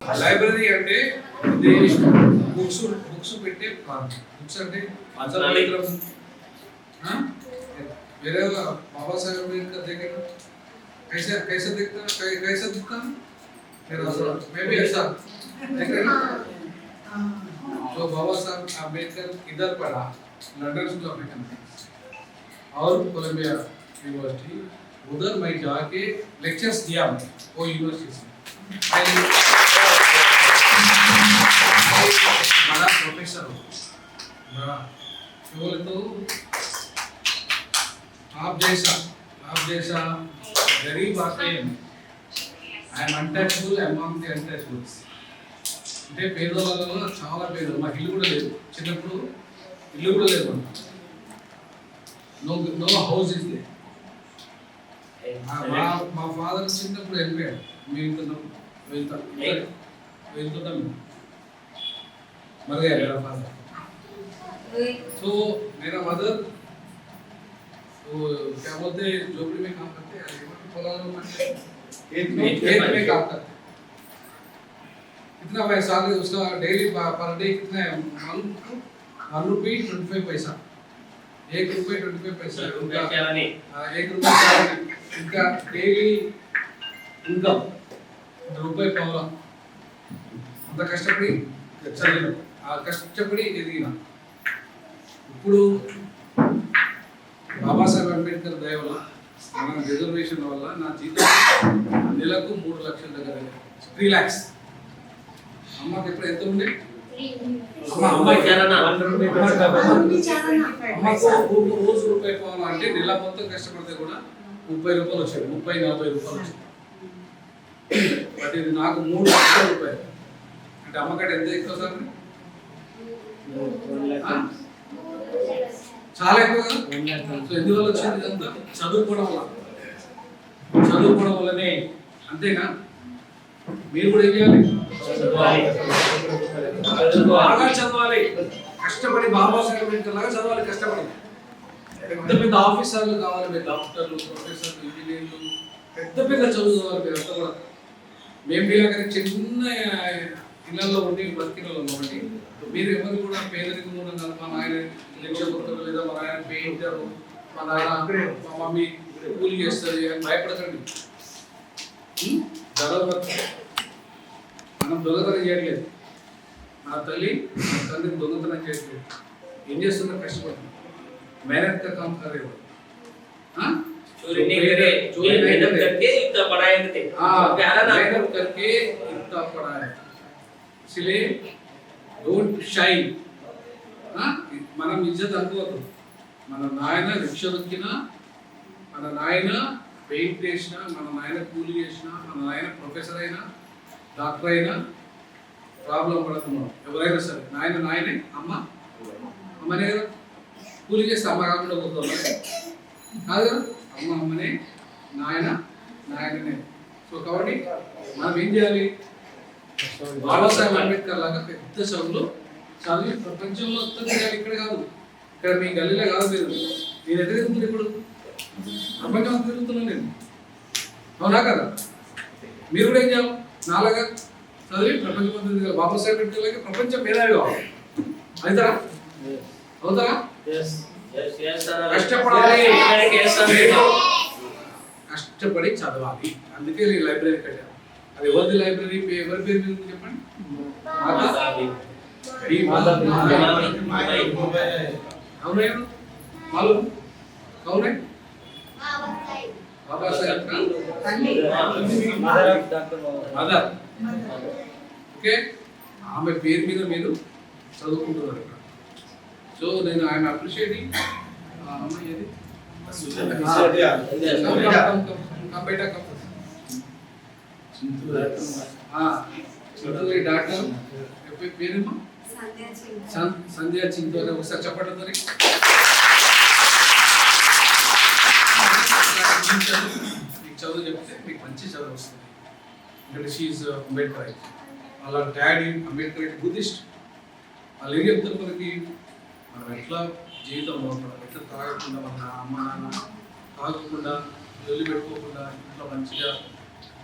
Library అంటే ఇది books books పెట్టే బుక్స్ అంటే పంచనాలి. हाँ? मेरे बाबा साहेब अम्बेडकर देखे ना कैसे कैसे दिखता कै- कैसे दिखता मेरा मैं भी ऐसा देखे ना तो बाबा साहब अम्बेडकर इधर पढ़ा लंदन स्कूल ऑफ इकोनॉमिक्स और कोलंबिया यूनिवर्सिटी उधर मैं जाके लेक्चर्स दिया मैं वो यूनिवर्सिटी से मैं- मैं बड़ा प्रोफेसर हूँ बड़ा क्या बोले तो आप जैसा आप जैसा गरीब आते हैं I'm untouchable among the untouchables అంటే పేదవాళ్ళలో చాలా పేదలు మాకు ఇల్లు కూడా లేదు చిన్నప్పుడు ఇల్లు కూడా లేదు మనకు no no house is they మా మా ఫాదర్ చిన్నప్పుడు వెళ్ళిపోయాడు మేము వెళ్తున్నాం వెళ్తాం వెళ్తున్నాం మేము మర్ गया मेरा फादर तो मेरा मदर तो क्या बोलते हैं झोपड़ी में काम करते हैं पोलालो करते हैं खेत में खेत में काम करते हैं कितना पैसा है उसका डेली पर डे कितना है one one rupee twenty five पैसा एक रुपये ट्वेंटी फाइव पैसा है उनका అని हाँ, एक रुपये salary, उनका डेली इनकम రూపాయి పావుల అంత కష్టపడి చదివిన ఆ కష్టపడి ఎదిగిన ఇప్పుడు బాబాసాహెబ్ అంబేద్కర్ దయ వల్ల మన రిజర్వేషన్ వల్ల నా జీతం నెలకు మూడు లక్షల దగ్గర త్రీ ల్యాక్స్ అమ్మకి ఇప్పుడు ఎంత ఉండే అమ్మ అమ్మాయి చేరనా అమ్మకు రోజు రూపాయి పావులు అంటే నెల మొత్తం కష్టపడితే కూడా ముప్పై రూపాయలు వచ్చాయి. ముప్పై నలభై రూపాయలు వచ్చాయి. బట్ ఇది నాకు మూడు లక్షల రూపాయలు. అంటే అమ్మకాడ ఎంత ఎక్కువ సార్? చాలా ఎక్కువ సో ఎందువల్ల వచ్చింది ఇదంతా? చదువుకోవడం వల్ల. చదువుకోవడం వల్లనే అంతేనా? మీరు కూడా ఏం చేయాలి? బాగా చదవాలి. కష్టపడి బాబాసాహెబ్ లాగా చదవాలి కష్టపడి. పెద్ద పెద్ద ఆఫీసర్లు కావాలి మీరు డాక్టర్లు ప్రొఫెసర్లు ఇంజనీర్లు. పెద్ద పెద్ద చదువు చదవాలి మీరు అంతా కూడా. మేము మీలాగా చిన్న ఇళ్ళలో ఉండి బతికిలలో కాబట్టి మీరు ఎవరు కూడా పేదరికం ఉన్న మా నాయన లక్ష్యపత్రులు లేదా మా నాయన పెయింటర్ మా నాయన మా మమ్మీ కూలి చేస్తుంది అని భయపడకండి? జరగదు మనం దొంగతనం చేయట్లేదు. నా తల్లి నా తండ్రి దొంగతనం చేయట్లేదు ఏం చేస్తున్నారు కష్టపడుతున్నారు मेहनत का काम कर रहे हो हाँ चोरी नहीं करे चोरी नहीं मेहनत करे। करके इतना पढ़ाए थे हाँ प्यारा ना मेहनत करके इतना पढ़ा है इसलिए डोंट షైన్ మనం ఇజ్జత్ అనుకోవద్దు మన నాయన రిక్ష దొక్కినా మన నాయన పెయింట్ వేసినా మన నాయన కూలి చేసినా మన నాయన ప్రొఫెసర్ అయినా డాక్టర్ అయినా ప్రాబ్లం పడుతున్నాం ఎవరైనా సరే నాయన నాయనే అమ్మ. అమ్మనే కదా. కూలి చేస్తే అమ్మ కాకుండా పోతాం కాదు అమ్మ అమ్మనే నాయన నాయననే. సో కాబట్టి మనం ఏం చేయాలి? బాబాసాహెబ్ అంబేద్కర్ లాగా పెద్ద చదువులు చదివి ప్రపంచంలో మొత్తం చేయాలి. ఇక్కడ కాదు. ఇక్కడ మీ గల్లీలో కాదు మీరు. నేను ఎక్కడ తిరుగుతుంది ఇప్పుడు? ప్రపంచం తిరుగుతున్నాను నేను అవునా కదా? మీరు కూడా ఏం చేయాలి? నాలాగా చదివి ప్రపంచమంతా దిగాలి బాబాసాహెబ్ అంటే ప్రపంచం మేధావి కావాలి. అవుతారా? అవుతారా? కష్టపడాలి. కష్టపడి చదవాలి. అందుకే నేను లైబ్రరీ కట్టాను. అది ఎవరిది లైబ్రరీ ఎవరి పేరు మీద చెప్పండి. అవునా ఓకే? ఆమె పేరు మీద మీరు చదువుకుంటున్నారు ఇక్కడ. సో నేను ఆయన అప్రిషియేటింగ్ అమ్మాయి చింతూరి డాక్టర్. పేరేమో సం- సంధ్యా చింతూరి ఒకసారి చెప్పండి మరి మీకు చదువు చెప్తే మీకు మంచి చదువు వస్తుంది. ఎందుకంటే షీఈ్ అంబేద్కర్ అయితే వాళ్ళ డాడీ అంబేద్కర్ బుద్ధిస్ట్. వాళ్ళు ఏం చెప్తారు మనకి? మనం ఎట్లా జీవితం బాగుపడాలి? ఎట్లా తాగకుండా మన అమ్మ నాన్న తాగకుండా జొల్లి పెట్టుకోకుండా ఇంట్లో మంచిగా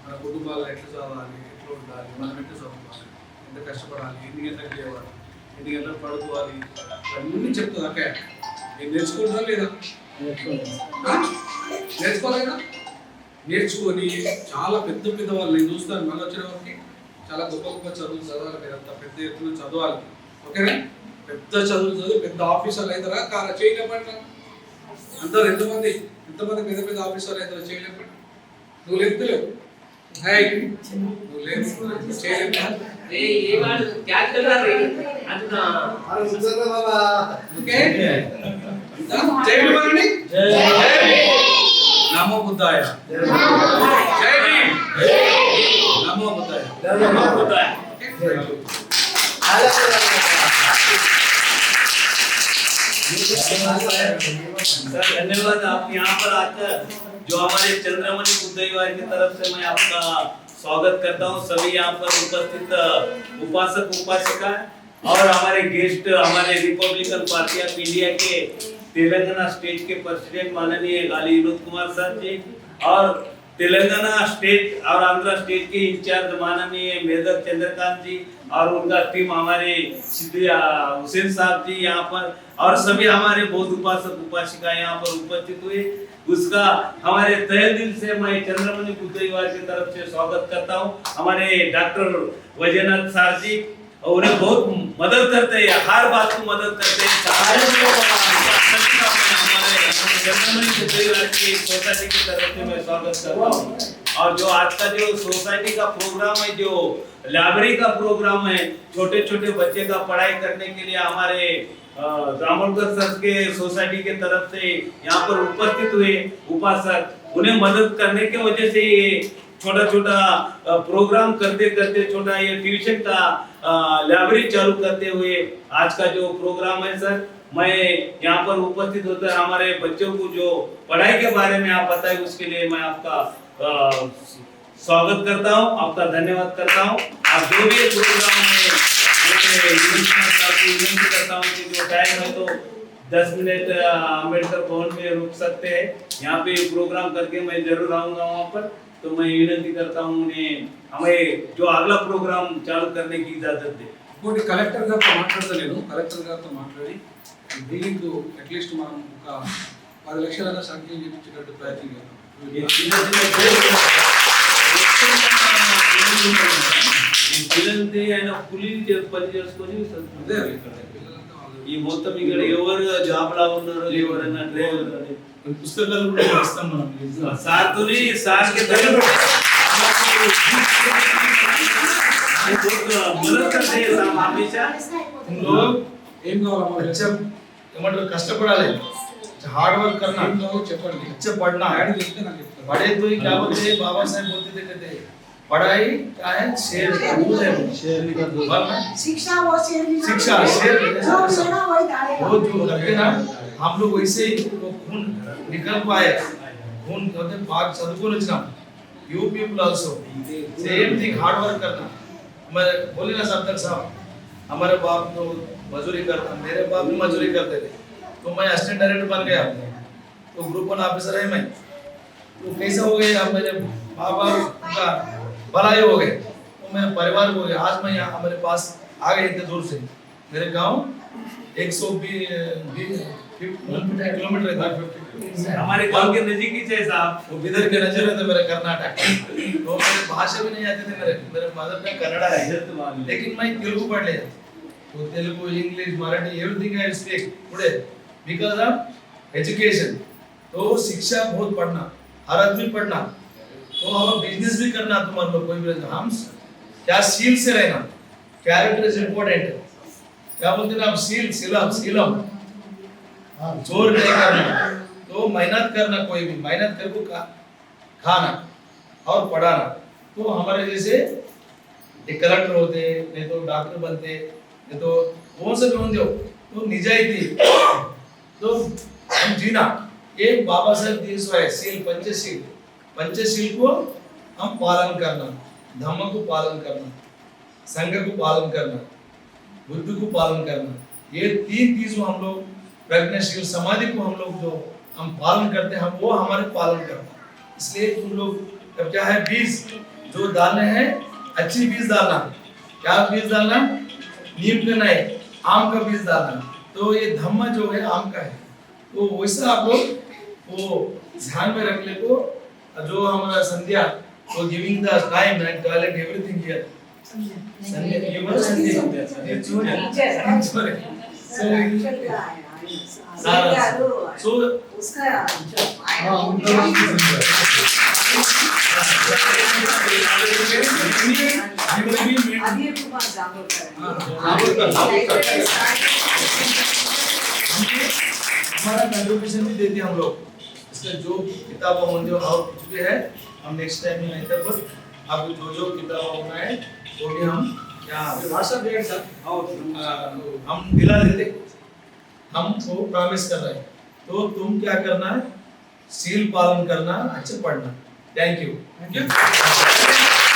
మన కుటుంబాలు ఎట్లా చదవాలి? ఎట్లా ఉండాలి? మనం ఎట్లా చదువుకోవాలి? ఎంత కష్టపడాలి? ఎన్ని గంటలకు లేవాలి? ఎన్ని గంటలకు పడుకోవాలి? అన్నీ చెప్తుంది అక్క నేను నేర్చుకుంటా లేదా? ఆ? నేర్చుకోవాలి నేర్చుకొని చాలా పెద్ద పెద్ద వాళ్ళు నేను చూస్తాను మళ్ళీ వచ్చిన వారికి చాలా గొప్ప గొప్ప చదువులు చదవాలి అంత పెద్ద ఎత్తున చదవాలి. ఓకేనా? పెద్ద చదువులు చదివి పెద్ద ఆఫీసర్లు అవుతారా? కాల చేయలేపట్ల అందరు ఎంతమంది ఎంతమంది పెద్ద పెద్ద ఆఫీసర్లు అవుతారా చేయలేపట్ నువ్వు లేపుతలేవు నువ్వు నమో బుద్ధాయ. धन्यवाद आप यहाँ पर आकर, जो हमारे चंद्रमणि बुद्धविहार की तरफ़ से मैं आपका स्वागत करता हूँ। सभी यहाँ पर उपस्थित उपासक, उपासिका और हमारे गेस्ट, हमारे रिपब्लिकन पार्टी ऑफ़ इंडिया के तेलंगाना स्टेट के प्रेसिडेंट माननीय गाली विनोद कुमार सर जी और तेलंगाना स्टेट और आंध्र स्टेट के इंचार्ज माननीय मेजर चंद्रकांत जी और उनका टीम हमारे हुसैन साहब जी यहाँ पर और सभी हमारे बौद्ध उपासक उपासिका यहाँ पर उपस्थित हुए। उसका हमारे तय दिल से मैं चंद्रमणि बुद्धविहार की तरफ से स्वागत करता हूँ। हमारे डॉक्टर वैजनाथ सार जी और उन्हें बहुत मदद करते हैं हर बात को मदद करते हैं। सारे लोग सभी का मैं हमारे चंद्रमणि बुद्धविहार की सोसाइटी की तरफ़ से मैं स्वागत और जो आज का जो सोसाइटी का प्रोग्राम है, जो लाइब्रेरी का प्रोग्राम है छोटे छोटे बच्चे का पढ़ाई करने के लिए हमारे दामोदर सर के सोसाइटी के तरफ़ से यहाँ पर उपस्थित हुए उपासक उन्हें मदद करने के वजह से ये छोटा छोटा प्रोग्राम करते करते छोटा ये ट्यूशन का लाइब्रेरी चालू करते हुए आज का जो प्रोग्राम है, सर मैं यहाँ पर उपस्थित होकर हमारे बच्चों को जो पढ़ाई के बारे में आप बताए, उसके लिए मैं आपका स्वागत करता हूँ, आपका धन्यवाद करता हूँ। आप जो भी प्रोग्राम करता हूँ जो टाइम है तो दस मिनट अंबेडकर भवन में रुक सकते हैं। यहाँ पे प्रोग्राम करके मैं ज़रूर आऊँगा वहाँ पर। तो मैं विनती करता हूँ उन्हें हमें जो अगला प्रोग्राम चालू करने की इजाजत दे ఇంకోటి కలెక్టర్ గారితో మాట్లాడతలేను కలెక్టర్ గారితో మాట్లాడి ఈ బిల్డింగ్ అట్లీస్ట్ మనం ఒక పది లక్షల సంఖ్య చేయించేటట్టు ప్రయత్నం ये చేద్దాం చిన్న చిన్న ఈ పిల్లలది ఆయన కూలీ చే- పని చేసుకొని ఈ మొత్తం ఇక్కడ ఎవరు జాబ్ లా ఉన్నారు ఎవరన్నా డ్రైవర్ పుస్తకాలు కూడా ఇస్తాం మనం. సార్ తోని ఏం కావాలి? ఏమంటారు? కష్టపడాలి. హార్డ్ వర్క్ చెప్పండి. ఇచ్చే పడినా ఆయన చెప్తే నాకు పడే పోయి కాబట్టి బాబా సాహెబ్ పోతే पढ़ाई क्या है शेर का दूध है। शेर का दूध शिक्षा वो शेर शिक्षा शेर जो देना वही डालेगा वो जो करते ना हम लोग वैसे वो खून निकल पाए। खून करते पाक सदगुण रचना। You people also same thing hard work करना। मैं बोले ना साहब तक साहब हमारे बाप तो मजदूरी करते मेरे बाप भी मजदूरी करते थे। तो मैं असिस्टेंट डायरेक्टर बन गया। तो ग्रुप वन ऑफिसर है मैं। तो कैसा हो गया? मेरे बाबा का भलाई हो गए। तो मेरे परिवार को गया। आज मैं यहाँ हमारे पास आ गए इतने दूर से। मेरे गाँव एक सौ किलोमीटर है हमारे गाँव के नज़दीक ही है साहब। वो बिदर के नज़र है मेरे कर्नाटक तो मेरे भाषा भी नहीं आती थी मेरे मेरे मदर टंग कन्नड़ा है। लेकिन मैं तेलुगु पढ़ लिया। तो Telugu English Marathi everything I speak today because of education तो शिक्षा बहुत पढ़ना हर आदमी पढ़ना। तो हम बिज़नेस भी करना तुम्हारे लोग कोई भी। हम क्या सील से रहना? कैरेक्टर इज़ इम्पोर्टेंट क्या बोलते ना आप सील सीलम सीलम चोर नहीं करना। तो मेहनत करना कोई भी मेहनत करके खा, खाना और पढ़ाना। तो हमारे जैसे एक कलेक्टर होते नहीं तो डॉक्टर बनते नहीं तो कौन से भी होंगे तो निजाइती। तो हम जीना। ये बाबा साहेब दिए है सील पंचशील। पंचशील को हम पालन करना, धम्म को पालन करना, संघ को पालन करना, बुद्ध को पालन करना, ये तीन चीज़ हम लोग, प्रज्ञाशील समाधि को हम लोग जो हम पालन करते हैं वो हमारे पालन करता है। इसलिए तुम लोग, अब क्या है बीज? जो डालने हैं, अच्छी बीज डालना। क्या बीज डालना? नीम का नहीं, आम का बीज डालना। तो ये धम्म जो है, आम का है। तो वैसा आप लोग वो ध्यान में रख ले को जो हमारा संध्या तो giving the time and toilet everything here Sandhya you must Sandhya Sandhya. Sorry sorry हमारा कंट्रीब्यूशन भी देते हम लोग। इसका जो भी किताब होंगे और कुछ भी है। हम नेक्स्ट टाइम में नहीं पर आपको जो जो किताब होना है, वो भी हम यहाँ हम दिला देते हम वो प्रॉमिस कर रहे हैं। तो तुम क्या करना है? सील पालन करना, अच्छे पढ़ना। Thank you thank you